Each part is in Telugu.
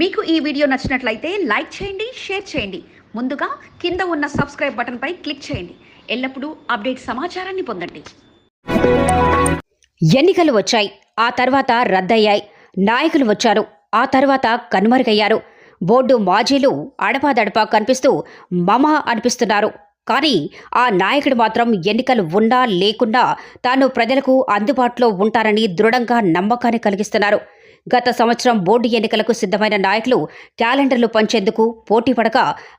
మీకు ఈ వీడియో నచ్చినట్లయితే లైక్ చేయండి షేర్ చేయండి. ముందుగా కింద ఉన్న సబ్స్క్రైబ్ బటన్పై క్లిక్ చేయండి. ఎల్లప్పుడూ అప్డేట్ సమాచారాన్ని పొందండి. ఎన్నికలు వచ్చాయి. ఆ తర్వాత రద్దయ్యాయి. నాయకులు వచ్చారు. ఆ తర్వాత కనుమరుగయ్యారు. బోర్డు మాజీలు అడపాదడపా కనిపిస్తూ మమ అనిపిస్తున్నారు. కానీ ఆ నాయకుడు మాత్రం ఎన్నికలు ఉన్నా లేకున్నా తాను ప్రజలకు అందుబాటులో ఉంటారని దృఢంగా నమ్మకాన్ని కలిగిస్తున్నారు. గత సంవత్సరం బోర్డు ఎన్నికలకు సిద్ధమైన నాయకులు క్యాలెండర్లు పంచేందుకు పోటీ పడక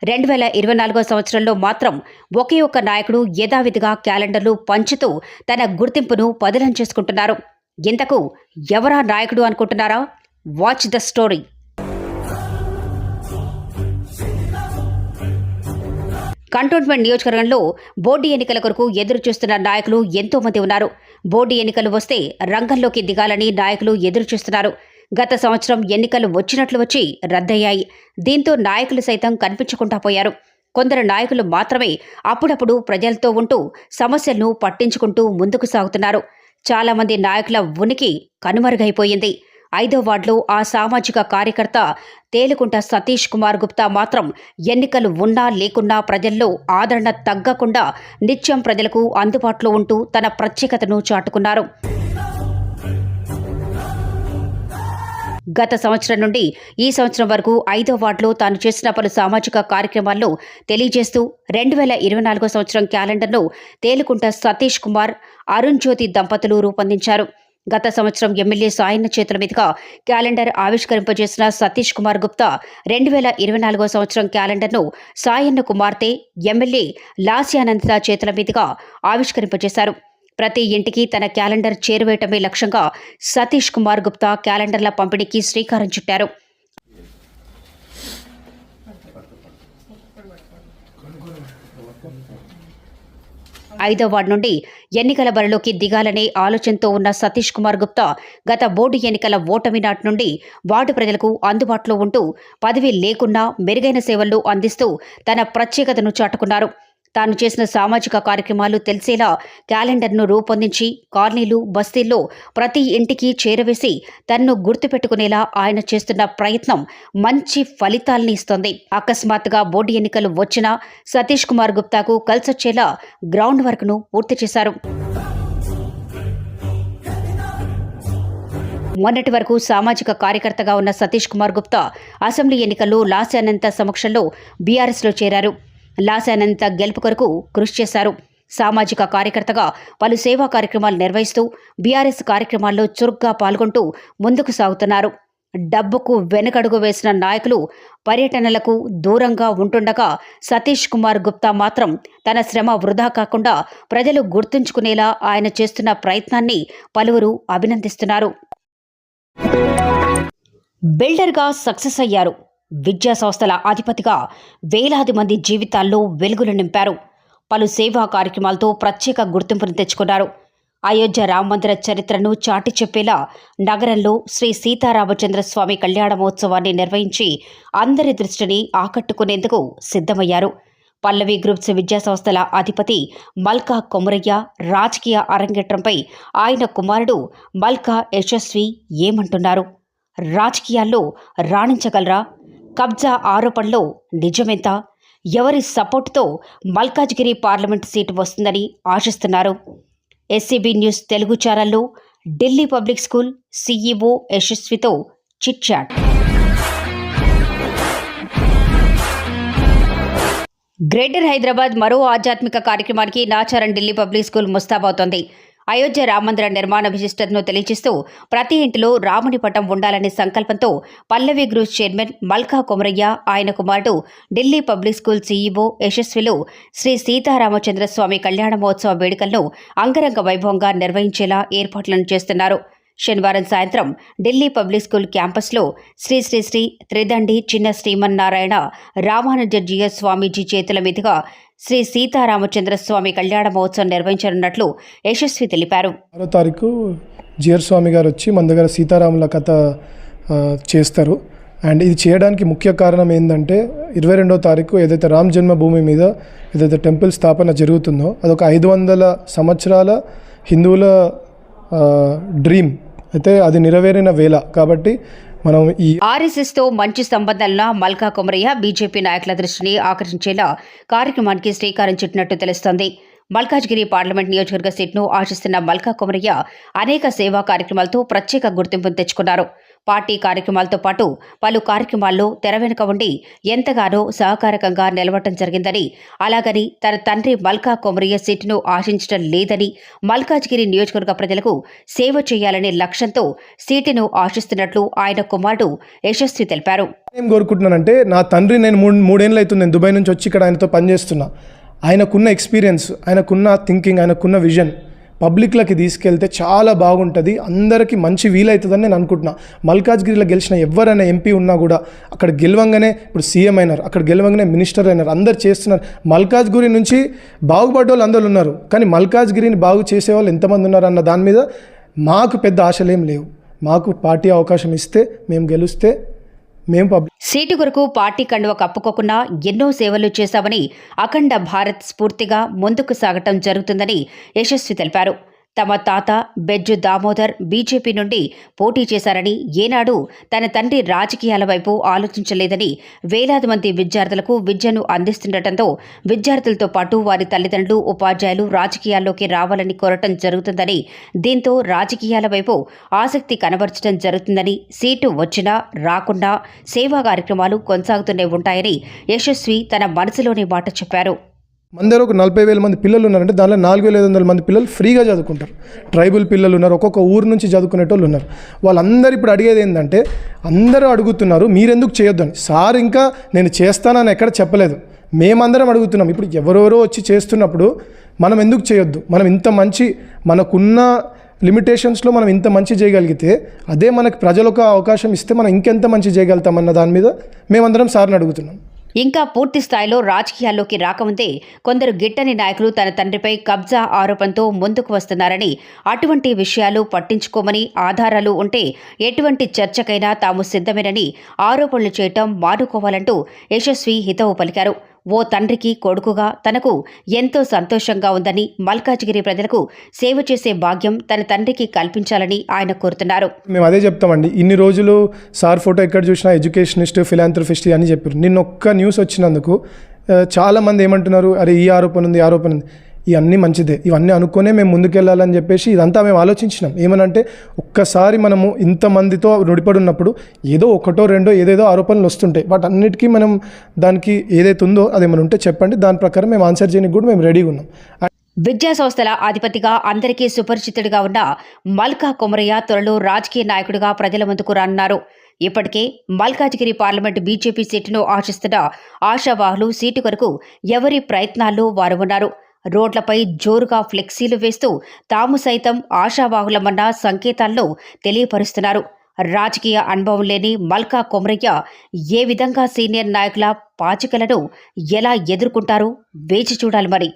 రెండు వేల ఇరవై నాలుగో సంవత్సరంలో మాత్రం ఒకే ఒక్క నాయకుడు యథావిధిగా క్యాలెండర్లు పంచుతూ తన గుర్తింపును పదిలం చేసుకుంటున్నారు. ఇంతకు ఎవరా నాయకుడు అనుకుంటున్నారా? వాచ్ ద స్టోరీ కంటోన్మెంట్ నియోజకవర్గంలో బోర్డు ఎన్నికల కొరకు ఎదురు చూస్తున్న నాయకులు ఎంతోమంది ఉన్నారు. బోర్డు ఎన్నికలు వస్తే రంగంలోకి దిగాలని నాయకులు ఎదురు చూస్తున్నారు. గత సంవత్సరం ఎన్నికలు వచ్చినట్లు వచ్చి రద్దయ్యాయి. దీంతో నాయకులు సైతం కనిపించకుండా పోయారు. కొందరు నాయకులు మాత్రమే అప్పుడప్పుడు ప్రజలతో ఉంటూ సమస్యలను పట్టించుకుంటూ ముందుకు సాగుతున్నారు. చాలామంది నాయకుల ఉనికి కనుమరుగైపోయింది. ఐదో వార్డులో ఆ సామాజిక కార్యకర్త తేలుకుంట సతీష్ కుమార్ గుప్తా మాత్రం ఎన్నికలు ఉన్నా లేకున్నా ప్రజల్లో ఆదరణ తగ్గకుండా నిత్యం ప్రజలకు అందుబాటులో ఉంటూ తన ప్రత్యేకతను చాటుకున్నారు. గత సంవత్సరం నుండి ఈ సంవత్సరం వరకు ఐదో వార్డులో తాను చేసిన పలు సామాజిక కార్యక్రమాల్లో తెలియజేస్తూ రెండు వేల ఇరవై నాలుగో సంవత్సరం క్యాలెండర్ను తేలుకుంట సతీష్ కుమార్ అరుణ్ జ్యోతి దంపతులు రూపొందించారు. గత సంవత్సరం ఎమ్మెల్యే సాయన్న చేతుల మీదుగా క్యాలెండర్ ఆవిష్కరింపజేసిన సతీష్ కుమార్ గుప్తా రెండు వేల ఇరవై నాలుగో సంవత్సరం క్యాలెండర్ను సాయన్న కుమార్తె ఎమ్మెల్యే లాస్యానంద చేతుల మీదుగా ఆవిష్కరింపజేశారు. ప్రతి ఇంటికి తన క్యాలెండర్ చేరువేయటమే లక్ష్యంగా సతీష్ కుమార్ గుప్తా క్యాలెండర్ల పంపిణీకి శ్రీకారం చుట్టారు. ఐదో వార్డు నుండి ఎన్నికల బరిలోకి దిగాలనే ఆలోచనతో ఉన్న సతీష్ కుమార్ గుప్తా గత బోర్డు ఎన్నికల ఓటమి నాటి నుండి వార్డు ప్రజలకు అందుబాటులో ఉంటూ పదవి లేకున్నా మెరుగైన సేవలు అందిస్తూ తన ప్రత్యేకతను చాటుకున్నారు. తాను చేసిన సామాజిక కార్యక్రమాలు తెలిసేలా క్యాలెండర్ను రూపొందించి కాలనీలు బస్తీల్లో ప్రతి ఇంటికి చేరవేసి తన్ను గుర్తుపెట్టుకునేలా ఆయన చేస్తున్న ప్రయత్నం మంచి ఫలితాల్ని ఇస్తోంది. అకస్మాత్తుగా బోర్డు ఎన్నికలు వచ్చినా సతీష్ కుమార్ గుప్తాకు కలిసొచ్చేలా గ్రౌండ్ వర్క్ను పూర్తి చేశారు. మొన్నటి వరకు సామాజిక కార్యకర్తగా ఉన్న సతీష్ కుమార్ గుప్తా అసెంబ్లీ ఎన్నికల్లో లాస్యానంత సమక్షంలో బీఆర్ఎస్లో చేరారు. లాసానంత గెలుపు కొరకు కృషి చేశారు. సామాజిక కార్యకర్తగా పలు సేవా కార్యక్రమాలు నిర్వహిస్తూ బీఆర్ఎస్ కార్యక్రమాల్లో చురుగ్గా పాల్గొంటూ ముందుకు సాగుతున్నారు. డబ్బుకు వెనకడుగు వేసిన నాయకులు పర్యటనలకు దూరంగా ఉంటుండగా సతీష్ కుమార్ గుప్తా మాత్రం తన శ్రమ వృధా కాకుండా ప్రజలు గుర్తుంచుకునేలా ఆయన చేస్తున్న ప్రయత్నాన్ని పలువురు అభినందిస్తున్నారు. బిల్డర్గా సక్సెస్ అయ్యారు. విద్యా సంస్థల అధిపతిగా వేలాది మంది జీవితాల్లో వెలుగులు నింపారు. పలు సేవా కార్యక్రమాలతో ప్రత్యేక గుర్తింపును తెచ్చుకున్నారు. అయోధ్య రామమందిర చరిత్రను చాటి చెప్పేలా నగరంలో శ్రీ సీతారామచంద్ర స్వామి కళ్యాణ మహోత్సవాన్ని నిర్వహించి అందరి దృష్టిని ఆకట్టుకునేందుకు సిద్ధమయ్యారు. పల్లవి గ్రూప్స్ విద్యా సంస్థల అధిపతి మల్కా కొమరయ్య రాజకీయ అరంగేట్రంపై ఆయన కుమారుడు మల్కా యశస్వి ఏమంటున్నారు? రాజకీయాల్లో రాణించగలరా? కబ్జా ఆరోపణలో నిజమెంత? ఎవరి సపోర్టుతో మల్కాజ్గిరి పార్లమెంట్ సీటు వస్తుందని ఆశిస్తున్నారు. ఎస్సీబీ న్యూస్ తెలుగు ఛానల్లో ఢిల్లీ పబ్లిక్ స్కూల్ సీఈఓ యశస్వితో చిట్ చాట్. గ్రేటర్ హైదరాబాద్ మరో ఆధ్యాత్మిక కార్యక్రమానికి నాచారం ఢిల్లీ పబ్లిక్ స్కూల్ ముస్తాబవుతోంది. అయోధ్య రామందిర నిర్మాణ విశిష్టతను తెలియజేస్తూ ప్రతి ఇంటిలో రాముని పటం ఉండాలనే సంకల్పంతో పల్లవి గ్రూప్ చైర్మన్ మల్కా కొమరయ్య ఆయన కుమారుడు ఢిల్లీ పబ్లిక్ స్కూల్ సీఈఓ యశస్విలు శ్రీ సీతారామచంద్ర స్వామి కళ్యాణ మహోత్సవ వేడుకలను అంగరంగ వైభవంగా నిర్వహించేలా ఏర్పాట్లను చేస్తున్నారు. శనివారం సాయంత్రం ఢిల్లీ పబ్లిక్ స్కూల్ క్యాంపస్లో శ్రీ శ్రీ శ్రీ త్రిదండి చిన్న శ్రీమన్నారాయణ రామానుజర్జీయ స్వామీజీ చేతుల మీదుగా శ్రీ సీతారామచంద్ర స్వామి కళ్యాణ మహోత్సవం నిర్వహించనున్నట్లు యశస్వి తెలిపారు. ఆరో తారీఖు జిఆర్ స్వామి గారు వచ్చి మన దగ్గర సీతారాముల కథ చేస్తారు. అండ్ ఇది చేయడానికి ముఖ్య కారణం ఏంటంటే ఇరవై రెండో తారీఖు ఏదైతే రామ్ జన్మభూమి మీద ఏదైతే టెంపుల్ స్థాపన జరుగుతుందో అదొక ఐదు వందల సంవత్సరాల హిందువుల డ్రీమ్. అయితే అది నెరవేరిన వేళ. కాబట్టి మనం ఈ ఆర్ఎస్ఎస్తో మంచి సంబంధాలున్న మల్కా కొమరయ్య బీజేపీ నాయకుల దృష్టిని ఆకర్షించేలా కార్యక్రమానికి శ్రీకారం చుట్టినట్టు తెలుస్తోంది. మల్కాజ్గిరి పార్లమెంట్ నియోజకవర్గ సీట్ను ఆశిస్తున్న మల్కా కొమరయ్య అనేక సేవా కార్యక్రమాలతో ప్రత్యేక గుర్తింపును తెచ్చుకున్నారు. పార్టీ కార్యక్రమాలతో పాటు పలు కార్యక్రమాల్లో తెర వెనుక ఉండి ఎంతగానో సహకారకంగా నిలవటం జరిగిందని అలాగని తన తండ్రి మల్కా కొమరయ్య సీటును ఆశించడం లేదని మల్కాజ్గిరి నియోజకవర్గ ప్రజలకు సేవ చేయాలనే లక్ష్యంతో సీటును ఆశిస్తున్నట్లు ఆయన కుమారుడు యశస్వి తెలిపారు. ఏం కోరుకుంటున్నానంటే నా తండ్రి నేను మూడు మూడేళ్ళు అవుతుంది నేను దుబాయ్ నుంచి వచ్చి ఇక్కడ ఆయనతో పనిచేస్తున్నా. ఆయనకున్న ఎక్స్పీరియన్స్ ఆయనకున్న థింకింగ్ ఆయనకున్న విజన్ పబ్లిక్లకి తీసుకెళ్తే చాలా బాగుంటుంది. అందరికీ మంచి వీలవుతుందని నేను అనుకుంటున్నా. మల్కాజ్గిరిలో గెలిచిన ఎవరైనా ఎంపీ ఉన్నా కూడా అక్కడ గెలవంగానే ఇప్పుడు సీఎం అయినారు అక్కడ గెలవంగానే మినిస్టర్ అయినారు అందరు చేస్తున్నారు. మల్కాజ్గిరి నుంచి బాగుపడ్డ వాళ్ళు అందరూ ఉన్నారు. కానీ మల్కాజ్గిరిని బాగు చేసేవాళ్ళు ఎంతమంది ఉన్నారు అన్న దాని మీద మాకు పెద్ద ఆశలేం లేవు. మాకు పార్టీ అవకాశం ఇస్తే మేము గెలిస్తే మేము సీటు కొరకు పార్టీ కండువ కప్పుకోకుండా ఎన్నో సేవలు చేశామని అఖండ భారత్ స్ఫూర్తిగా ముందుకు సాగటం జరుగుతుందని యశస్వి తెలిపారు. తమ తాత బెజ్జు దామోదర్ బీజేపీ నుండి పోటీ చేశారని ఏనాడు తన తండ్రి రాజకీయాల వైపు ఆలోచించలేదని వేలాది మంది విద్యార్థులకు విద్యను అందిస్తుండటంతో విద్యార్థులతో పాటు వారి తల్లిదండ్రులు ఉపాధ్యాయులు రాజకీయాల్లోకి రావాలని కోరటం జరుగుతుందని దీంతో రాజకీయాల వైపు ఆసక్తి కనబరచడం జరుగుతుందని సీటు వచ్చినా రాకున్నా సేవా కార్యక్రమాలు కొనసాగుతూనే ఉంటాయని యశస్వి తన మనసులోని మాట చెప్పారు. మన దగ్గర ఒక నలభై వేల మంది పిల్లలు ఉన్నారంటే దానిలో నాలుగు వేల ఐదు వందల మంది పిల్లలు ఫ్రీగా చదువుకుంటారు. ట్రైబల్ పిల్లలు ఉన్నారు ఒక్కొక్క ఊరు నుంచి చదువుకునేటోళ్ళు ఉన్నారు. వాళ్ళందరూ ఇప్పుడు అడిగేది ఏంటంటే అందరూ అడుగుతున్నారు మీరెందుకు చేయొద్దని. సార్ ఇంకా నేను చేస్తానని ఎక్కడ చెప్పలేదు. మేమందరం అడుగుతున్నాం. ఇప్పుడు ఎవరెవరో వచ్చి చేస్తున్నప్పుడు మనం ఎందుకు చేయొద్దు? మనం ఇంత మంచి మనకున్న లిమిటేషన్స్లో మనం ఇంత మంచి చేయగలిగితే అదే మనకు ప్రజలకు అవకాశం ఇస్తే మనం ఇంకెంత మంచి చేయగలుగుతామన్న దాని మీద మేమందరం సార్ని అడుగుతున్నాం. ఇంకా పూర్తి స్థాయిలో రాజకీయాల్లోకి రాకముందే కొందరు గిట్టని నాయకులు తన తండ్రిపై కబ్జా ఆరోపణతో ముందుకు వస్తున్నారని అటువంటి విషయాలు పట్టించుకోమని ఆధారాలు ఉంటే ఎటువంటి చర్చకైనా తాము సిద్ధమేనని ఆరోపణలు చేయటం మానుకోవాలంటూ యశస్వి హితవు పలికారు. ఓ తండ్రికి కొడుకుగా తనకు ఎంతో సంతోషంగా ఉందని మల్కాజ్గిరి ప్రజలకు సేవ చేసే భాగ్యం తన తండ్రికి కల్పించాలని ఆయన కోరుతున్నారు. మేము అదే చెప్తామండి. ఇన్ని రోజులు సార్ ఫోటో ఎక్కడ చూసినా ఎడ్యుకేషనిస్ట్ ఫిలాంథ్రఫిస్ట్ అని చెప్పారు. నిన్న ఒక్క న్యూస్ వచ్చినందుకు చాలామంది ఏమంటున్నారు అరే ఈ ఆరోపణ ఉంది ఆరోపణ ఉంది. ఇవన్నీ మంచిదే. ఇవన్నీ అనుకునే మేము ముందుకెళ్ళాలని చెప్పేసి ఇదంతా మేము ఆలోచించినాం. ఏమనంటే ఒక్కసారి మనము ఇంతమందితో నుడిపడి ఉన్నప్పుడు ఏదో ఒకటో రెండో ఏదేదో ఆరోపణలు వస్తుంటాయి. వాటన్నిటికీ మనం దానికి ఏదైతే ఉందో అది ఏమైనా ఉంటే చెప్పండి. దాని ప్రకారం మేము ఆన్సర్ చేయడానికి కూడా మేము రెడీగా ఉన్నాం. విద్యా సంస్థల అధిపతిగా అందరికీ సుపరిచితుడిగా ఉన్న మల్కా కొమరయ్య త్వరలో రాజకీయ నాయకుడిగా ప్రజల ముందుకు రానున్నారు. ఇప్పటికే మల్కాజ్గిరి పార్లమెంటు బీజేపీ సీటును ఆశిస్తున్న ఆశావాహులు సీటు కొరకు ఎవరి ప్రయత్నాల్లో వారు ఉన్నారు? రోడ్లపై జోరుగా ఫ్లెక్సీలు వేస్తూ తాము సైతం ఆశావాహులమన్న సంకేతాల్లో తెలియపరుస్తున్నారు. రాజకీయ అనుభవం లేని మల్కా కొమరయ్య ఏ విధంగా సీనియర్ నాయకుల పాచికలను ఎలా ఎదుర్కొంటారు వేచి చూడాలి మరి.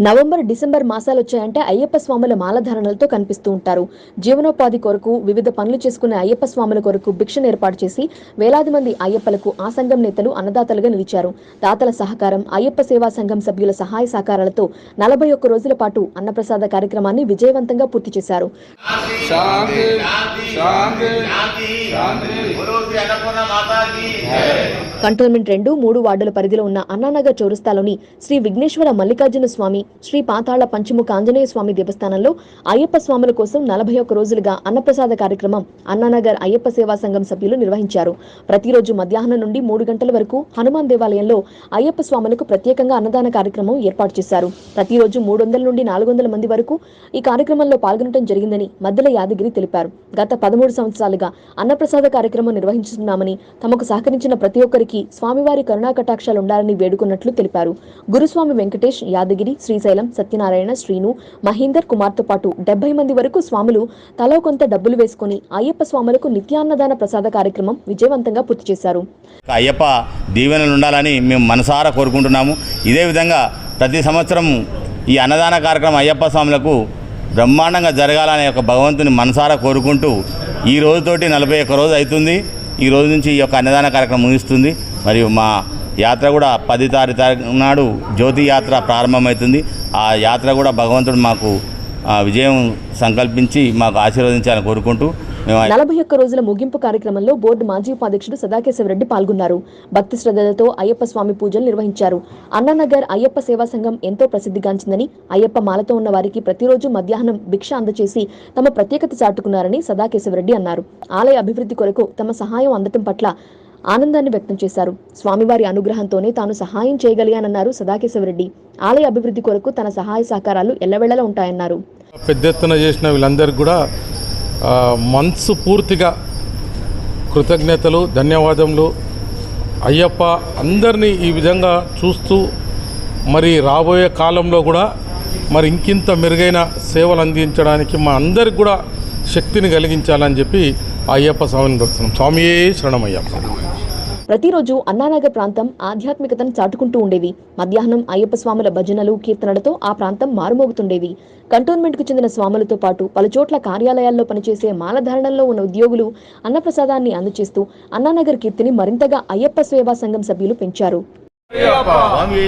నవంబర్ డిసెంబర్ మాసాలు వచ్చాయంటే అయ్యప్ప స్వాముల మాలధారణలతో కనిపిస్తూ ఉంటారు. జీవనోపాధి కొరకు వివిధ పనులు చేసుకునే అయ్యప్ప స్వాముల కొరకు భిక్షను ఏర్పాటు చేసి వేలాది మంది అయ్యప్పలకు ఆ సంఘం నేతలు అన్నదాతలుగా నిలిచారు. దాతల సహకారం అయ్యప్ప సేవా సంఘం సభ్యుల సహాయ సహకారాలతో నలభై ఒక్క రోజుల పాటు అన్నప్రసాద కార్యక్రమాన్ని విజయవంతంగా పూర్తి చేశారు. కంటోన్మెంట్ రెండు మూడు వార్డుల పరిధిలో ఉన్న అన్నానగర్ చౌరస్తాలోని శ్రీ విఘ్నేశ్వర మల్లికార్జున స్వామి శ్రీ పాతాళ పంచముఖ ఆంజనేయ స్వామి దేవస్థానంలో అయ్యప్ప స్వాముల కోసం నలభై ఒక్క రోజులుగా అన్నప్రసాద కార్యక్రమం అన్నానగర్ అయ్యప్ప సేవా సంఘం సభ్యులు నిర్వహించారు. ప్రతిరోజు మధ్యాహ్నం నుండి మూడు గంటల వరకు హనుమాన్ దేవాలయంలో అయ్యప్ప స్వాములకు ప్రత్యేకంగా అన్నదాన కార్యక్రమం ఏర్పాటు చేశారు. ప్రతిరోజు మూడు వందల నుండి నాలుగు వందల మంది వరకు ఈ కార్యక్రమంలో పాల్గొనడం జరిగిందని మధ్యల యాదగిరి తెలిపారు. గత పదమూడు సంవత్సరాలుగా అన్నప్రసాద కార్యక్రమం నిర్వహించుతున్నామని తమకు సహకరించిన ప్రతి ఒక్కరికి స్వామివారి కరుణా కటాక్షాలు ఉండాలని వేడుకున్నట్లు తెలిపారు. గురుస్వామి వెంకటేష్ యాదగిరి శ్రీశైలం సత్యనారాయణ శ్రీను మహేందర్ కుమార్తో పాటు డెబ్బై మంది వరకు స్వాములు తలో కొంత డబ్బులు వేసుకుని అయ్యప్ప స్వాములకు నిత్యాన్నదాన ప్రసాద కార్యక్రమం విజయవంతంగా పూర్తి చేశారు. అయ్యప్ప దీవెనలు ఉండాలని మేము మనసారా కోరుకుంటున్నాము. ఇదే విధంగా ప్రతి సంవత్సరం ఈ అన్నదాన కార్యక్రమం అయ్యప్ప స్వాములకు బ్రహ్మాండంగా జరగాలనే ఒక భగవంతుని మనసారా కోరుకుంటూ ఈ రోజుతోటి నలభై ఒక్క రోజు అవుతుంది. ఈ రోజు నుంచి ఈ యొక్క అన్నదాన కార్యక్రమం ముగిస్తుంది. మరియు మా యాత్ర కూడా పది తారీఖు నాడు జ్యోతి యాత్ర ప్రారంభమవుతుంది. ఆ యాత్ర కూడా భగవంతుడు మాకు ఆ, విజయం సంకల్పించి మాకు ఆశీర్వదించాలని కోరుకుంటూ నలభై ఒక్క రోజుల ముగింపు కార్యక్రమంలో బోర్డు మాజీ ఉపాధ్యక్షుడు సదాకేశవరెడ్డి పాల్గొన్నారు. భక్తి శ్రద్ధలతో అయ్యప్ప స్వామి పూజలు నిర్వహించారు. అన్నానగర్ అయ్యప్ప సేవా సంఘం ఎంతో ప్రసిద్ధిగాంచిందని అయ్యప్ప మాలతో ఉన్న వారికి ప్రతిరోజు మధ్యాహ్నం భిక్ష అందచేసి తమ ప్రత్యేకత చాటుకున్నారని సదాకేశవరెడ్డి అన్నారు. ఆలయ అభివృద్ధి కొరకు తమ సహాయం అందటం పట్ల ఆనందాన్ని వ్యక్తం చేశారు. స్వామివారి అనుగ్రహంతోనే తాను సహాయం చేయగలిగానన్నారు సదాకేశవరెడ్డి ఆలయ అభివృద్ధి కొరకు తన సహాయ సహకారాలు ఎల్లవేళలా ఉంటాయన్నారు. పెద్ద ఎత్తున చేసిన వీళ్ళందరికీ కూడా మనసు పూర్తిగా కృతజ్ఞతలు ధన్యవాదములు. అయ్యప్ప అందరినీ ఈ విధంగా చూస్తూ మరి రాబోయే కాలంలో కూడా మరి ఇంకింత మెరుగైన సేవలు అందించడానికి మా అందరికి కూడా శక్తిని కలిగించాలని చెప్పి అయ్యప్ప స్వామిని దర్శనం స్వామియే శరణమయ్యప్ప. ప్రతిరోజు అన్నానగర్ ప్రాంతం ఆధ్యాత్మికతను చాటుకుంటూ ఉండేది మధ్యాహ్నం అయ్యప్ప స్వాముల భజనలు కీర్తనలతో ఆ ప్రాంతం మారుమోగుతుండేది కంటోన్మెంట్కు చెందిన స్వాములతో పాటు పలుచోట్ల కార్యాలయాల్లో పనిచేసే మాలధారణంలో ఉన్న ఉద్యోగులు అన్నప్రసాదాన్ని అందజేస్తూ అన్నానగర్ కీర్తిని మరింతగా అయ్యప్ప సేవా సంఘం సభ్యులు పెంచారు. స్వామి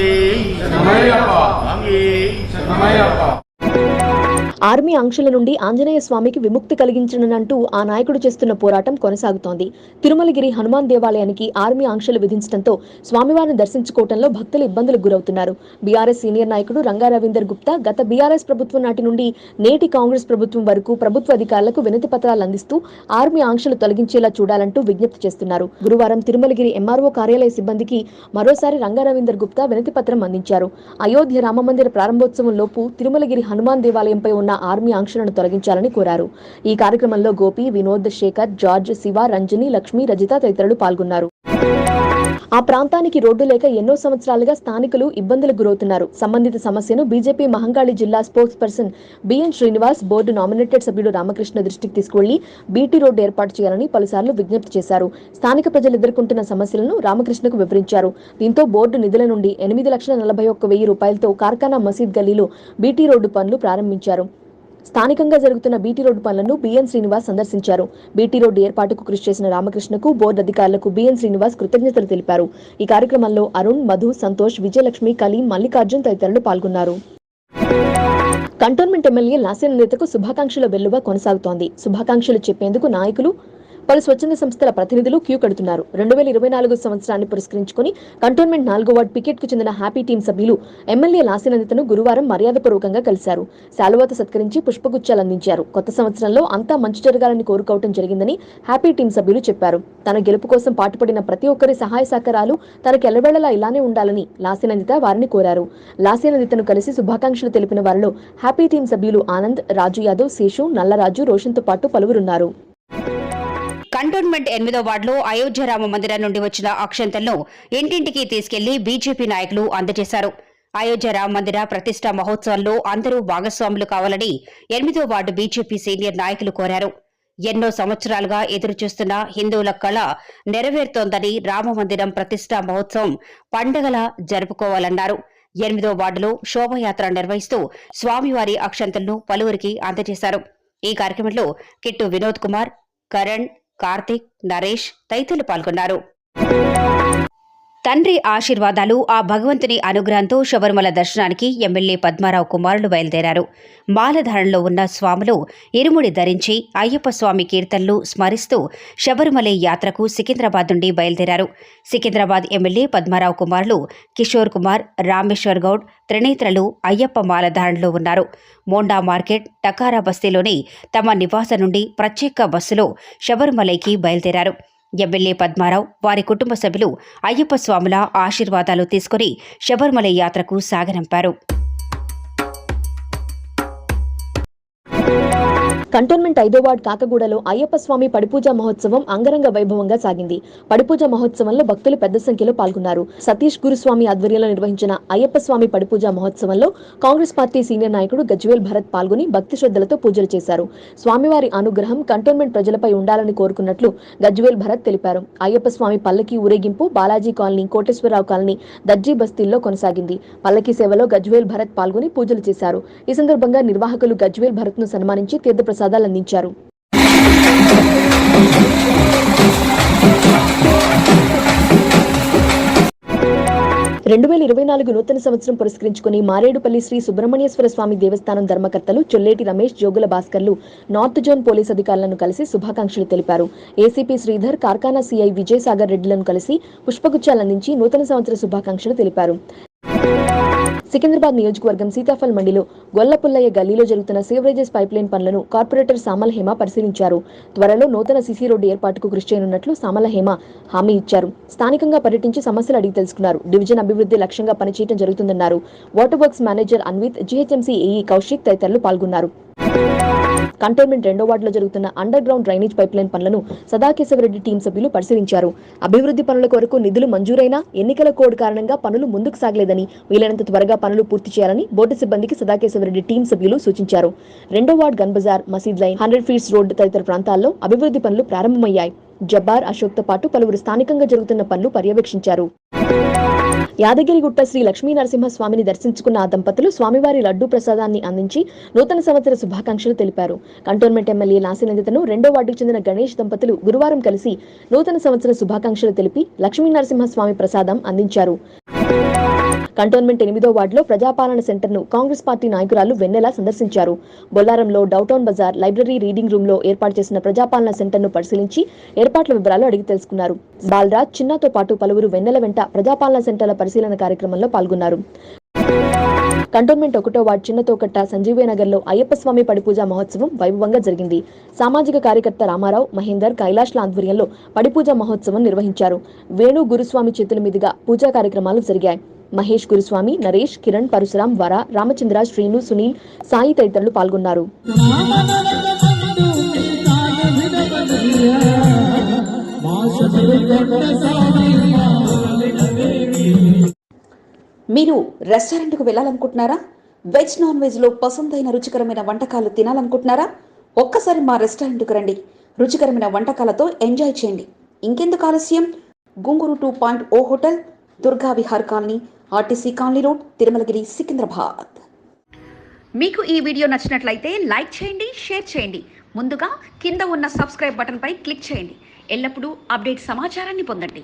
ఆర్మీ ఆంక్షల నుండి ఆంజనేయ స్వామికి విముక్తి కలిగించనంటూ ఆ నాయకుడు చేస్తున్న పోరాటం కొనసాగుతోంది. తిరుమలగిరి హనుమాన్ దేవాలయానికి ఆర్మీ ఆంక్షలు విధించడంతో స్వామివారిని దర్శించుకోవడంలో భక్తులు ఇబ్బందులకు గురవుతున్నారు. బీఆర్ఎస్ సీనియర్ నాయకుడు రంగా రవీందర్ గుప్తా గత బీఆర్ఎస్ ప్రభుత్వం నాటి నుండి నేటి కాంగ్రెస్ ప్రభుత్వం వరకు ప్రభుత్వ అధికారులకు వినతి పత్రాలు అందిస్తూ ఆర్మీ ఆంక్షలు తొలగించేలా చూడాలంటూ విజ్ఞప్తి చేస్తున్నారు. గురువారం తిరుమలగిరి ఎంఆర్ఓ కార్యాలయ సిబ్బందికి మరోసారి రంగారవీందర్ గుప్తా వినతి పత్రం అందించారు. అయోధ్య రామమందిర ప్రారంభోత్సవం లోపు తిరుమలగిరి హనుమాన్ దేవాలయంపై ఉన్న ఆర్మీ ఆంక్షలను తొలగించాలని కోరారు. ఈ కార్యక్రమంలో గోపి వినోద్ శేఖర్ జార్జ్ శివ రంజని లక్ష్మి రజిత తదితరులు పాల్గొన్నారు. ఆ ప్రాంతానికి రోడ్డు లేక ఎన్నో సంవత్సరాలుగా స్థానికులు ఇబ్బందులకు గురవుతున్నారు. సంబంధిత సమస్యను బీజేపీ మహంకాళి జిల్లా sports person BN Srinivas board nominated సభ్యుడు రామకృష్ణ దృష్టికి తీసుకువెళ్ళి బీటీ రోడ్డు ఏర్పాటు చేయాలని పలుసార్లు విజ్ఞప్తి చేశారు. స్థానిక ప్రజలు ఎదుర్కొంటున్న సమస్యలను రామకృష్ణకు వివరించారు. దీంతో బోర్డు నిధుల నుండి ఎనిమిది లక్షల నలభై ఒక్క వెయ్యి రూపాయలతో కార్ఖానా మసీద్ గల్లీలో బీటీ రోడ్డు పనులు ప్రారంభించారు. స్థానికంగా జరుగుతున్న బీటీ రోడ్డు పనులను బిఎన్ శ్రీనివాస్ సందర్శించారు. బీటీ రోడ్డు ఏర్పాటుకు కృషి చేసిన రామకృష్ణకు బోర్డు అధికారులకు బిఎన్ శ్రీనివాస్ కృతజ్ఞతలు తెలిపారు. ఈ కార్యక్రమంలో అరుణ్ మధు సంతోష్ విజయలక్ష్మి కలీం మల్లికార్జున్ తదితరులు పాల్గొన్నారు. కంటోన్మెంట్ ఎమ్మెల్యే లాసేన నేతకు శుభాకాంక్షల వెల్లువ కొనసాగుతోంది. శుభాకాంక్షలు చెప్పేందుకు నాయకులు పలు స్వచ్ఛంద సంస్థల ప్రతినిధులు క్యూ కడుతున్నారు. రెండు వేల ఇరవై నాలుగు సంవత్సరాన్ని పురస్కరించుకుని కంటోన్మెంట్ నాలుగో వార్డ్ పికెట్కు చెందిన హ్యాపీ టీం సభ్యులు ఎమ్మెల్యే లాసినందితను గురువారం మర్యాదపూర్వకంగా కలిశారు. శాలువాత సత్కరించి పుష్పగుచ్చాలు అందించారు కొత్త సంవత్సరంలో అంతా మంచి జరగాలని కోరుకోవటం జరిగిందని హ్యాపీ టీం సభ్యులు చెప్పారు. తన గెలుపు కోసం పాటుపడిన ప్రతి ఒక్కరి సహాయ సహకారాలు తనకు ఎల్లవేళలా ఇలానే ఉండాలని లాసినందిత వారిని కోరారు. లాసినందితను కలిసి శుభాకాంక్షలు తెలిపిన వారిలో హ్యాపీ టీం సభ్యులు ఆనంద్ రాజు యాదవ్ శేషు నల్లరాజు రోషన్తో పాటు పలువురున్నారు. కంటోన్మెంట్ ఎనిమిదో వార్డులో అయోధ్య రామ మందిరం నుండి వచ్చిన అక్షంతలను ఇంటింటికి తీసుకెళ్ళి బీజేపీ నాయకులు అందజేశారు. అయోధ్య రామ మందిర ప్రతిష్ట మహోత్సవంలో అందరూ భాగస్వాములు కావాలని ఎనిమిదో వార్డు బీజేపీ సీనియర్ నాయకులు కోరారు. ఎన్నో సంవత్సరాలుగా ఎదురుచూస్తున్న హిందువుల కళ నెరవేరుతోందని రామమందిరం ప్రతిష్టా మహోత్సవం పండగలా జరుపుకోవాలన్నారు. ఎనిమిదో వార్డులో శోభయాత్ర నిర్వహిస్తూ స్వామివారి అక్షంతలను పలువురికి అందజేశారు. ఈ కార్యక్రమంలో కిట్టు వినోద్ కుమార్ కరణ్ కార్తిక్ నరేష్ తదితరులు పాల్గొన్నారు. తండ్రి ఆశీర్వాదాలు ఆ భగవంతుని అనుగ్రహంతో శబరిమల దర్శనానికి ఎమ్మెల్యే పద్మారావు కుమారులు బయలుదేరారు. మాలధారణలో ఉన్న స్వాములు ఇరుముడి ధరించి అయ్యప్ప స్వామి కీర్తనలు స్మరిస్తూ శబరిమల యాత్రకు సికింద్రాబాద్ నుండి బయలుదేరారు. సికింద్రాబాద్ ఎమ్మెల్యే పద్మారావు కుమారులు కిషోర్ కుమార్ రామేశ్వర్ గౌడ్ త్రినేత్రలు అయ్యప్ప మాలధారణలో ఉన్నారు. మోండా మార్కెట్ టకారా బస్తీలోని తమ నివాస నుండి ప్రత్యేక బస్సులో శబరిమలైకి బయలుదేరారు. ఎమ్మెల్యే పద్మారావు వారి కుటుంబ సభ్యులు అయ్యప్ప స్వాముల ఆశీర్వాదాలు తీసుకుని శబరిమల యాత్రకు సాగనంపారు. కంటోన్మెంట్ ఐదో వార్డ్ కాకగూడలో అయ్యప్ప స్వామి పడిపూజ మహోత్సవం అంగరంగ వైభవంగా సాగింది. పడిపూజ మహోత్సవంలో భక్తులు పెద్ద సంఖ్యలో పాల్గొన్నారు. సతీష్ గురుస్వామి ఆధ్వర్యంలో నిర్వహించిన అయ్యప్ప స్వామి పడిపూజ మహోత్సవంలో కాంగ్రెస్ పార్టీ సీనియర్ నాయకుడు గజ్వేల్ భరత్ పాల్గొని భక్తి శ్రద్ధలతో పూజలు చేశారు. స్వామివారి అనుగ్రహం కంటోన్మెంట్ ప్రజలపై ఉండాలని కోరుకున్నట్లు గజ్వేల్ భరత్ తెలిపారు. అయ్యప్ప స్వామి పల్లకి ఊరేగింపు బాలాజీ కాలనీ కోటేశ్వరరావు కాలనీ దర్జీ బస్తీల్లో కొనసాగింది. పల్లకి సేవలో గజ్వేల్ భరత్ పాల్గొని పూజలు చేశారు. ఈ సందర్భంగా నిర్వాహకులు గజ్వేల్ భరత్ను సన్మానించి తీర్థప్రసాద్ అందించారు. రెండు వేల ఇరవై నాలుగు నూతన సంవత్సరం పురస్కరించుకుని మారేడుపల్లి శ్రీ సుబ్రహ్మణ్యేశ్వర స్వామి దేవస్థానం ధర్మకర్తలు చొల్లేటి రమేష్ జోగుల భాస్కర్లు నార్త్ జోన్ పోలీస్ అధికారులను కలిసి శుభాకాంక్షలు తెలిపారు. ఏసీపీ శ్రీధర్ కార్ఖానా సీఐ విజయసాగర్ రెడ్డిలను కలిసి పుష్పగుచ్చాలందించి నూతన సంవత్సర శుభాకాంక్షలు తెలిపారు. సికింద్రాబాద్ నియోజకవర్గం సీతాఫల్ మండిలో గొల్లపుల్లయ్య గల్లీలో జరుగుతున్న సేవరేజెస్ పైప్లైన్ పనులను కార్పొరేటర్ సామల హేమ పరిశీలించారు. త్వరలో నూతన సిసి రోడ్డు ఏర్పాటుకు కృషి చేయనున్నట్లు సామల హేమ హామీ ఇచ్చారు. స్థానికంగా పర్యటించి సమస్యలు అడిగి తెలుసుకున్నారు. డివిజన్ అభివృద్ధి లక్ష్యంగా పనిచేయడం జరుగుతుందన్నారు. Water works manager Anvith GHMC AE Kaushik తదితరులు పాల్గొన్నారు. కంటోన్మెంట్ రెండో వార్డులో జరుగుతున్న అండర్ గ్రౌండ్ డ్రైనేజ్ పైప్లైన్ పనులను సదాకేశవరెడ్డి టీం సభ్యులు పరిశీలించారు. అభివృద్ధి పనుల కొరకు నిధులు మంజూరైనా ఎన్నికల కోడ్ కారణంగా పనులు ముందుకు సాగలేదని వీలైనంత త్వరగా పనులు పూర్తి చేయాలని బోర్డు సిబ్బందికి సదాకేశవరెడ్డి టీం సభ్యులు సూచించారు. రెండో వార్డ్ గన్ బజార్ మసీద్ లైన్ హండ్రెడ్ ఫీట్స్ రోడ్ తదితర ప్రాంతాల్లో అభివృద్ధి పనులు ప్రారంభమయ్యాయి. జబ్బార్ అశోక్తో పాటు పలువురు స్థానికంగా జరుగుతున్న పనులు పర్యవేక్షించారు. యాదగిరిగుట్ట శ్రీ లక్ష్మీ నరసింహస్వామిని దర్శించుకున్న ఆ దంపతులు స్వామివారి లడ్డూ ప్రసాదాన్ని అందించి నూతన సంవత్సర శుభాకాంక్షలు తెలిపారు. కంటోన్మెంట్ ఎమ్మెల్యే నాసినందితను రెండో వార్డుకు చెందిన గణేష్ దంపతులు గురువారం కలిసి నూతన సంవత్సర శుభాకాంక్షలు తెలిపి లక్ష్మీ నరసింహస్వామి ప్రసాదం అందించారు. కంటోన్మెంట్ ఎనిమిదో వార్డులో ప్రజాపాలన సెంటర్ను కాంగ్రెస్ పార్టీ నాయకురాలు వెన్నెల సందర్శించారు. బొల్లారంలో డౌటౌన్ బజార్ లైబ్రరీ రీడింగ్ రూమ్లో ఏర్పాటు చేసిన ప్రజాపాలన సెంటర్ను పరిశీలించి ఏర్పాట్ల వివరాలు అడిగి తెలుసుకున్నారు. బాలరాజ్ చిన్నతో పాటు పలువురు వెన్నెల వెంట ప్రజాపాలన సెంటర్ల పరిశీలన కార్యక్రమంలో పాల్గొన్నారు. కంటోన్మెంట్ ఒకటో వార్డు చిన్నతోకట్ట సంజీవయ్య నగర్లో అయ్యప్ప స్వామి పడిపూజ మహోత్సవం వైభవంగా జరిగింది. సామాజిక కార్యకర్త రామారావు మహేందర్ కైలాష్ల ఆధ్వర్యంలో పడిపూజ మహోత్సవం నిర్వహించారు. వేణు గురుస్వామి చేతుల మీదుగా పూజా కార్యక్రమాలు జరిగాయి. మహేష్ గురుస్వామి నరేష్ కిరణ్ పరశురాం వర రామచంద్ర శ్రీను సునీల్ సాయి తదితరులు పాల్గొన్నారు. మీరు రెస్టారెంట్కు వెళ్ళాలనుకుంటున్నారా? వెజ్ నాన్ వెజ్లో పసందైన రుచికరమైన వంటకాలు తినాలనుకుంటున్నారా? ఒక్కసారి మా రెస్టారెంట్కు రండి. రుచికరమైన వంటకాలతో ఎంజాయ్ చేయండి. ఇంకెందుకు ఆలస్యం? గుంగూరు two point O hotel Durga Vihar colony RTC colony road Tirumalagiri Secunderabad. మీకు ఈ వీడియో నచ్చినట్లయితే లైక్ చేయండి షేర్ చేయండి. ముందుగా కింద ఉన్న సబ్స్క్రైబ్ బటన్పై క్లిక్ చేయండి. ఎల్లప్పుడూ అప్డేట్ సమాచారాన్ని పొందండి.